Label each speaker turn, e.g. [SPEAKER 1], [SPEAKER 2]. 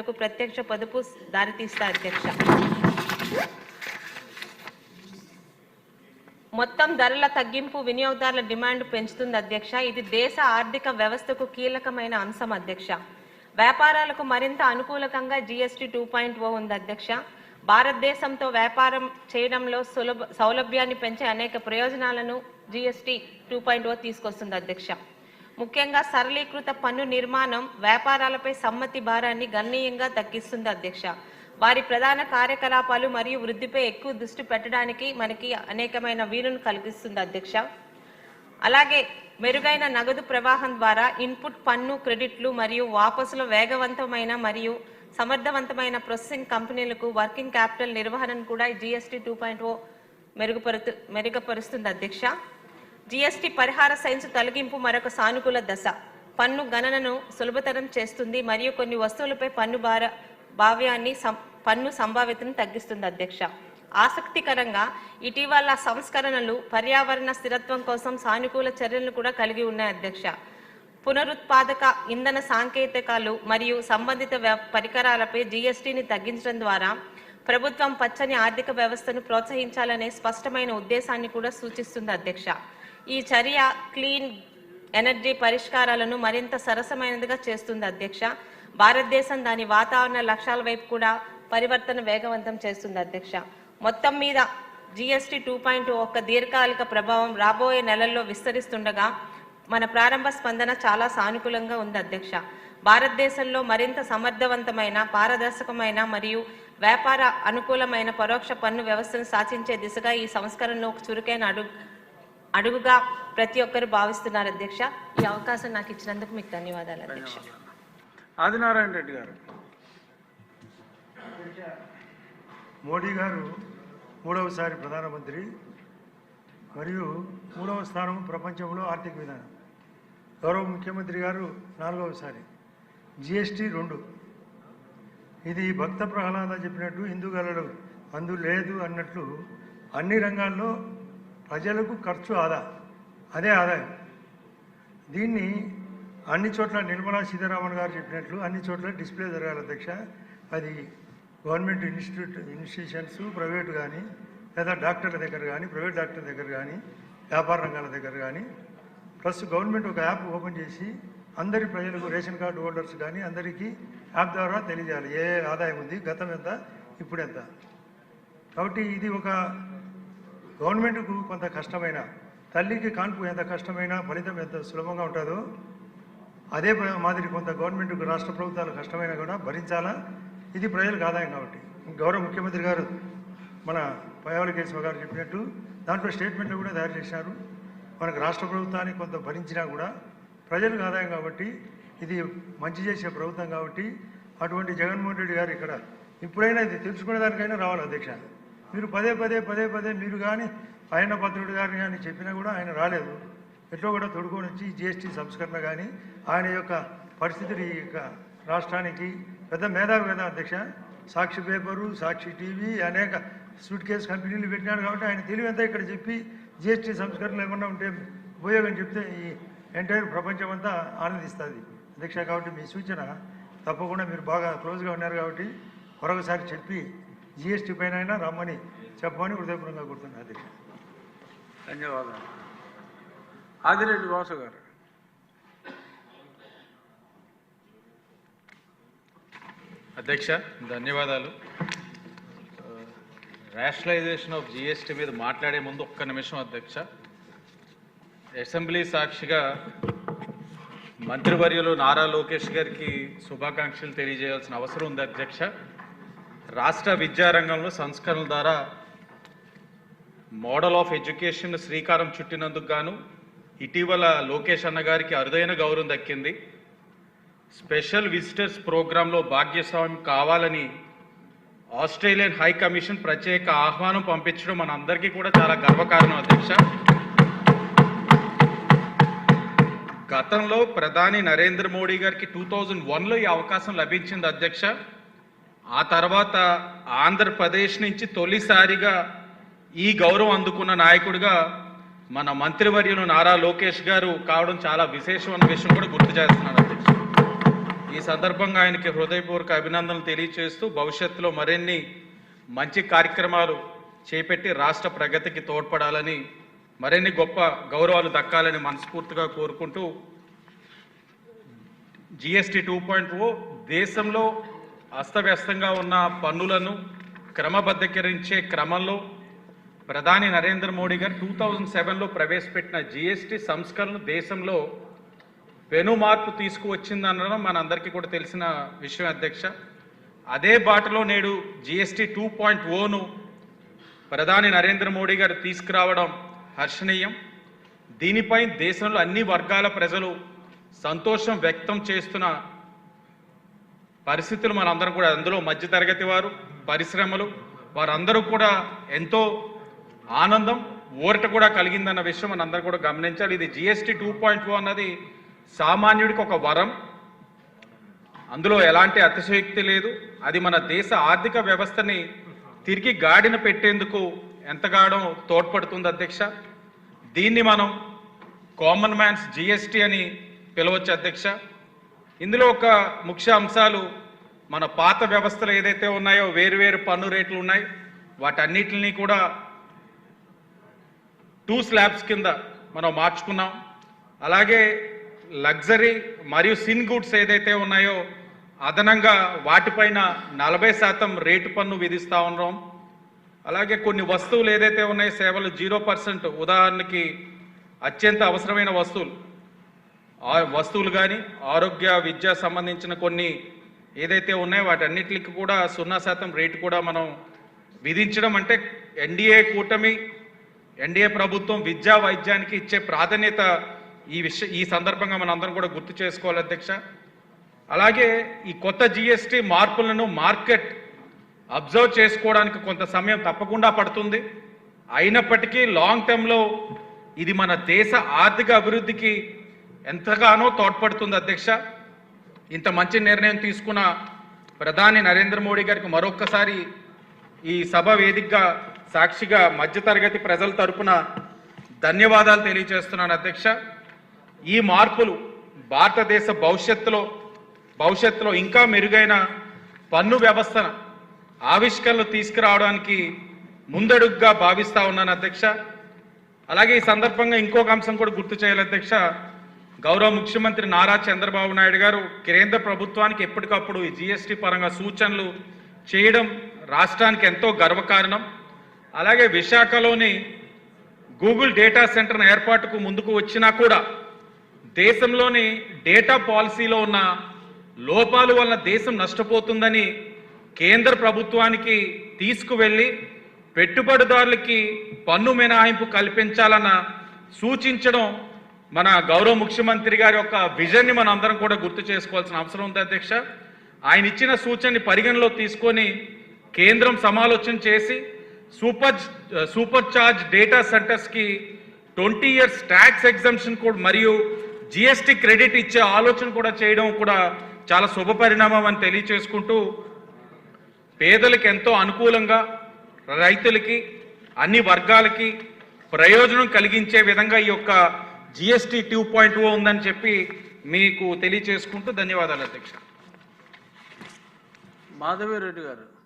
[SPEAKER 1] లబ్ధిదారులకు ప్రత్యక్ష పొదుపు దారితీస్తా అధ్యక్ష. మొత్తం ధరల తగ్గింపు వినియోగదారుల డిమాండ్ పెంచుతుంది అధ్యక్ష. ఇది దేశ ఆర్థిక వ్యవస్థకు కీలకమైన అంశం అధ్యక్ష. వ్యాపారాలకు మరింత అనుకూలకంగా జిఎస్టీ టూ పాయింట్ ఓ ఉంది అధ్యక్ష. భారతదేశంతో వ్యాపారం చేయడంలో సులభ సౌలభ్యాన్ని పెంచే అనేక ప్రయోజనాలను జిఎస్టీ టూ పాయింట్ ఓ తీసుకొస్తుంది అధ్యక్ష. ముఖ్యంగా సరళీకృత పన్ను నిర్మాణం వ్యాపారాలపై సమ్మతి భారాన్ని గణనీయంగా తగ్గిస్తుంది అధ్యక్ష. వారి ప్రధాన కార్యకలాపాలు మరియు వృద్ధిపై ఎక్కువ దృష్టి పెట్టడానికి మనకి అనేకమైన వీలును కలిగిస్తుంది అధ్యక్ష. అలాగే మెరుగైన నగదు ప్రవాహం ద్వారా ఇన్పుట్ పన్ను క్రెడిట్లు మరియు వాపసుల వేగవంతమైన మరియు సమర్థవంతమైన ప్రొసెసింగ్ కంపెనీలకు వర్కింగ్ క్యాపిటల్ నిర్వహణను కూడా జిఎస్టీ టూ పాయింట్ ఓ మెరుగుపరుతు మెరుగుపరుస్తుంది అధ్యక్ష. జిఎస్టీ పరిహార సైన్స్ తొలగింపు మరొక సానుకూల దశ. పన్ను గణనను సులభతరం చేస్తుంది మరియు కొన్ని వస్తువులపై పన్ను భార భావ్యాన్ని సం- పన్ను సంభావ్యతను తగ్గిస్తుంది అధ్యక్ష. ఆసక్తికరంగా ఇటీవల సంస్కరణలు పర్యావరణ స్థిరత్వం కోసం సానుకూల చర్యలను కూడా కలిగి ఉన్నాయి అధ్యక్ష. పునరుత్పాదక ఇంధన సాంకేతికాలు మరియు సంబంధిత వ్య- పరికరాలపై జీఎస్టీని తగ్గించడం ద్వారా ప్రభుత్వం పచ్చని ఆర్థిక వ్యవస్థను ప్రోత్సహించాలనే స్పష్టమైన ఉద్దేశాన్ని కూడా సూచిస్తుంది అధ్యక్ష. ఈ చర్య క్లీన్ ఎనర్జీ పరిష్కారాలను మరింత సరసమైనదిగా చేస్తుంది అధ్యక్ష. భారతదేశం దాని వాతావరణ లక్ష్యాల వైపు కూడా పరివర్తన వేగవంతం చేస్తుంది అధ్యక్ష. మొత్తం మీద జిఎస్టీ టూ పాయింట్ ఒక దీర్ఘకాలిక ప్రభావం రాబోయే నెలల్లో విస్తరిస్తుండగా మన ప్రారంభ స్పందన చాలా సానుకూలంగా ఉంది అధ్యక్ష. భారతదేశంలో మరింత సమర్థవంతమైన పారదర్శకమైన మరియు వ్యాపార అనుకూలమైన పరోక్ష పన్ను వ్యవస్థను సాధించే దిశగా ఈ సంస్కరణను ఒక చురుకైన అడుగు అడుగుగా ప్రతి ఒక్కరు భావిస్తున్నారు అధ్యక్ష. ఈ అవకాశం నాకు ఇచ్చినందుకు మీకు ధన్యవాదాలు అధ్యక్ష.
[SPEAKER 2] ఆదినారాయణ రెడ్డి గారు.
[SPEAKER 3] మోడీ గారు మూడవసారి ప్రధానమంత్రి మరియు మూడవ స్థానం ప్రపంచంలో ఆర్థిక విధానం. గౌరవ ముఖ్యమంత్రి గారు నాలుగవసారి. జిఎస్టీ రెండు. ఇది భక్త ప్రహ్లాద చెప్పినట్టు హిందూగలలో అందు లేదు అన్నట్లు అన్ని రంగాల్లో ప్రజలకు ఖర్చు ఆదా అదే ఆదాయం. దీన్ని అన్ని చోట్ల నిర్మలా సీతారామన్ గారు చెప్పినట్లు అన్ని చోట్ల డిస్ప్లే జరగాలి అధ్యక్ష. అది గవర్నమెంట్ ఇన్స్టిట్యూట్ ఇన్స్టిట్యూషన్స్ ప్రైవేట్ కానీ లేదా డాక్టర్ల దగ్గర కానీ ప్రైవేట్ డాక్టర్ల దగ్గర కానీ వ్యాపార రంగాల దగ్గర కానీ ప్లస్ గవర్నమెంట్ ఒక యాప్ ఓపెన్ చేసి అందరి ప్రజలకు రేషన్ కార్డు హోల్డర్స్ కానీ అందరికీ యాప్ ద్వారా తెలియజేయాలి. ఏ ఆదాయం ఉంది గతం ఎంత ఇప్పుడు ఎంత. కాబట్టి ఇది ఒక గవర్నమెంట్కు కొంత కష్టమైన తల్లికి కాన్పు ఎంత కష్టమైన ఫలితం ఎంత సులభంగా ఉంటుందో అదే ప్ర- మాదిరి కొంత గవర్నమెంట్కు రాష్ట్ర ప్రభుత్వాలు కష్టమైనా కూడా భరించాలా? ఇది ప్రజలకు ఆదాయం కాబట్టి. గౌరవ ముఖ్యమంత్రి గారు మన పయావలి కేశవ గారు చెప్పినట్టు దాంట్లో స్టేట్మెంట్లు కూడా తయారు చేశారు. మనకు రాష్ట్ర ప్రభుత్వానికి కొంత భరించినా కూడా ప్రజలకు ఆదాయం కాబట్టి ఇది మంచి చేసే ప్రభుత్వం కాబట్టి అటువంటి జగన్మోహన్ రెడ్డి గారు ఇక్కడ ఇప్పుడైనా ఇది తెలుసుకునే దానికైనా రావాలి అధ్యక్ష. మీరు పదే పదే పదే పదే మీరు కానీ ఆయన భద్రుడు గారు కానీ చెప్పినా కూడా ఆయన రాలేదు. ఎట్లో కూడా తొడుకొని వచ్చి జిఎస్టీ సంస్కరణ కానీ ఆయన యొక్క పరిస్థితిని ఈ యొక్క రాష్ట్రానికి పెద్ద మేధావి కదా అధ్యక్ష. సాక్షి పేపరు సాక్షి టీవీ అనేక సూట్ కేసు కంపెనీలు పెట్టినాడు కాబట్టి ఆయన తెలివంతా ఇక్కడ చెప్పి జిఎస్టీ సంస్కరణలు ఏమన్నా ఉంటే ఉపయోగం చెప్తే ఈ ఎంటైర్ ప్రపంచం అంతా ఆనందిస్తుంది. అధ్యక్ష కాబట్టి మీ సూచన తప్పకుండా మీరు బాగా క్లోజ్గా ఉన్నారు కాబట్టి మరొకసారి చెప్పి జిఎస్టీ పైన అయినా రమ్మని చెప్పమని హృదయపూర్వకంగా కోరుతున్నాను.
[SPEAKER 2] ధన్యవాదాలు. ఆదిరెడ్డి వాసు గారు.
[SPEAKER 4] అధ్యక్ష ధన్యవాదాలు. రేషనలైజేషన్ ఆఫ్ జిఎస్టీ మీద మాట్లాడే ముందు ఒక్క నిమిషం అధ్యక్ష. అసెంబ్లీ సాక్షిగా మంత్రివర్యులు నారా లోకేష్ గారికి శుభాకాంక్షలు తెలియజేయాల్సిన అవసరం ఉంది అధ్యక్ష. రాష్ట్ర విద్యారంగంలో సంస్కరణల ద్వారా మోడల్ ఆఫ్ ఎడ్యుకేషన్ శ్రీకారం చుట్టినందుకు గాను ఇటీవల లోకేష్ అన్న గారికి అరుదైన గౌరవం దక్కింది. స్పెషల్ విజిటర్స్ ప్రోగ్రాంలో భాగ్యస్వామి కావాలని ఆస్ట్రేలియన్ హై కమిషన్ ప్రత్యేక ఆహ్వానం పంపించడం మన అందరికీ కూడా చాలా గర్వకారణం అధ్యక్ష. గతంలో ప్రధాని నరేంద్ర మోడీ గారికి టూ థౌజండ్ వన్లో ఈ అవకాశం లభించింది అధ్యక్ష. ఆ తర్వాత ఆంధ్రప్రదేశ్ నుంచి తొలిసారిగా ఈ గౌరవం అందుకున్న నాయకుడిగా మన మంత్రివర్యులు నారా లోకేష్ గారు కావడం చాలా విశేషమైన విషయం కూడా గుర్తు చేస్తున్నాను అధ్యక్ష. ఈ సందర్భంగా ఆయనకి హృదయపూర్వక అభినందనలు తెలియజేస్తూ భవిష్యత్తులో మరిన్ని మంచి కార్యక్రమాలు చేపట్టి రాష్ట్ర ప్రగతికి తోడ్పడాలని మరిన్ని గొప్ప గౌరవాలు దక్కాలని మనస్ఫూర్తిగా కోరుకుంటూ జిఎస్టీ టూ పాయింట్ ఓ దేశంలో అస్తవ్యస్తంగా ఉన్న పన్నులను క్రమబద్ధీకరించే క్రమంలో ప్రధాని నరేంద్ర మోడీ గారు టూ థౌజండ్ సెవెన్లో ప్రవేశపెట్టిన జిఎస్టీ సంస్కరణ దేశంలో పెను మార్పు తీసుకువచ్చిందనడం మనందరికీ కూడా తెలిసిన విషయం అధ్యక్ష. అదే బాటలో నేడు జిఎస్టీ టూ పాయింట్ ఓను ప్రధాని నరేంద్ర మోడీ గారు తీసుకురావడం హర్షణీయం. దీనిపై దేశంలో అన్ని వర్గాల ప్రజలు సంతోషం వ్యక్తం చేస్తున్న పరిస్థితులు మనందరం కూడా అందులో మధ్యతరగతి వారు పరిశ్రమలు వారందరూ కూడా ఎంతో ఆనందం ఊరట కూడా కలిగిందన్న విషయం మనందరం కూడా గమనించాలి. ఇది జిఎస్టీ టూ పాయింట్ అన్నది సామాన్యుడికి ఒక వరం. అందులో ఎలాంటి అతిశయోక్తి లేదు. అది మన దేశ ఆర్థిక వ్యవస్థని తిరిగి గాడిన పెట్టేందుకు ఎంతగానో తోడ్పడుతుంది అధ్యక్ష. దీన్ని మనం కామన్ మ్యాన్స్ జిఎస్టీ అని పిలవచ్చు అధ్యక్ష. ఇందులో ఒక ముఖ్య అంశాలు మన పాత వ్యవస్థలు ఏదైతే ఉన్నాయో వేరువేరు పన్ను రేట్లు ఉన్నాయి వాటన్నిటిని కూడా టూ స్లాబ్స్ కింద మనం మార్చుకున్నాం. అలాగే లగ్జరీ మరియు సిన్ గుడ్స్ ఏదైతే ఉన్నాయో అదనంగా వాటిపైన నలభై శాతం రేటు పన్ను విధిస్తా ఉన్నాం. అలాగే కొన్ని వస్తువులు ఏదైతే ఉన్నాయో సేవలు జీరో పర్సెంట్ ఉదాహరణకి అత్యంత అవసరమైన వస్తువులు. ఆ వస్తువులు కానీ ఆరోగ్య విద్య సంబంధించిన కొన్ని ఏదైతే ఉన్నాయో వాటన్నిటికి కూడా సున్నా శాతం రేటు కూడా మనం విధించడం అంటే ఎన్డీఏ కూటమి ఎన్డీఏ ప్రభుత్వం విద్యా వైద్యానికి ఇచ్చే ప్రాధాన్యత ఈ విషయ ఈ సందర్భంగా మనం అందరం కూడా గుర్తు చేసుకోవాలి అధ్యక్ష. అలాగే ఈ కొత్త జిఎస్టీ మార్పులను మార్కెట్ అబ్జర్వ్ చేసుకోవడానికి కొంత సమయం తప్పకుండా పడుతుంది. అయినప్పటికీ లాంగ్ టర్మ్లో ఇది మన దేశ ఆర్థిక అభివృద్ధికి ఎంతగానో తోడ్పడుతుంది అధ్యక్ష. ఇంత మంచి నిర్ణయం తీసుకున్న ప్రధాని నరేంద్ర మోడీ గారికి మరొక్కసారి ఈ సభ వేదికగా సాక్షిగా మధ్యతరగతి ప్రజల తరపున ధన్యవాదాలు తెలియజేస్తున్నాను అధ్యక్ష. ఈ మార్పులు భారతదేశ భవిష్యత్తులో భవిష్యత్తులో ఇంకా మెరుగైన పన్ను వ్యవస్థను ఆవిష్కరణలు తీసుకురావడానికి ముందడుగ్గా భావిస్తా ఉన్నాను అధ్యక్ష. అలాగే ఈ సందర్భంగా ఇంకొక అంశం కూడా గుర్తు చేయాలి అధ్యక్ష. గౌరవ ముఖ్యమంత్రి నారా చంద్రబాబు నాయుడు గారు కేంద్ర ప్రభుత్వానికి ఎప్పటికప్పుడు ఈ జిఎస్టీ పరంగా సూచనలు చేయడం రాష్ట్రానికి ఎంతో గర్వకారణం. అలాగే విశాఖలోని గూగుల్ డేటా సెంటర్ ఏర్పాటుకు ముందుకు వచ్చినా కూడా దేశంలోని డేటా పాలసీలో ఉన్న లోపాలు వలన దేశం నష్టపోతుందని కేంద్ర ప్రభుత్వానికి తీసుకువెళ్ళి పెట్టుబడిదారులకి పన్ను మినహాయింపు కల్పించాలన్న సూచించడం మన గౌరవ ముఖ్యమంత్రి గారి యొక్క విజన్ని మనం అందరం కూడా గుర్తు చేసుకోవాల్సిన అవసరం ఉంది అధ్యక్ష. ఆయన ఇచ్చిన సూచనని పరిగణలో తీసుకొని కేంద్రం సమాలోచన చేసి సూపర్ సూపర్ చార్జ్ డేటా సెంటర్స్కి ట్వంటీ ఇయర్స్ ట్యాక్స్ ఎగ్జామ్షన్ కూడా మరియు జిఎస్టీ క్రెడిట్ ఇచ్చే ఆలోచన కూడా చేయడం కూడా చాలా శుభ పరిణామం అని తెలియచేసుకుంటూ పేదలకు ఎంతో అనుకూలంగా రైతులకి అన్ని వర్గాలకి ప్రయోజనం కలిగించే విధంగా ఈ యొక్క జిఎస్టీ టూ పాయింట్ ఓ ఉందని చెప్పి మీకు తెలియచేసుకుంటూ ధన్యవాదాలు అధ్యక్ష.
[SPEAKER 2] మాధవి రెడ్డి గారు.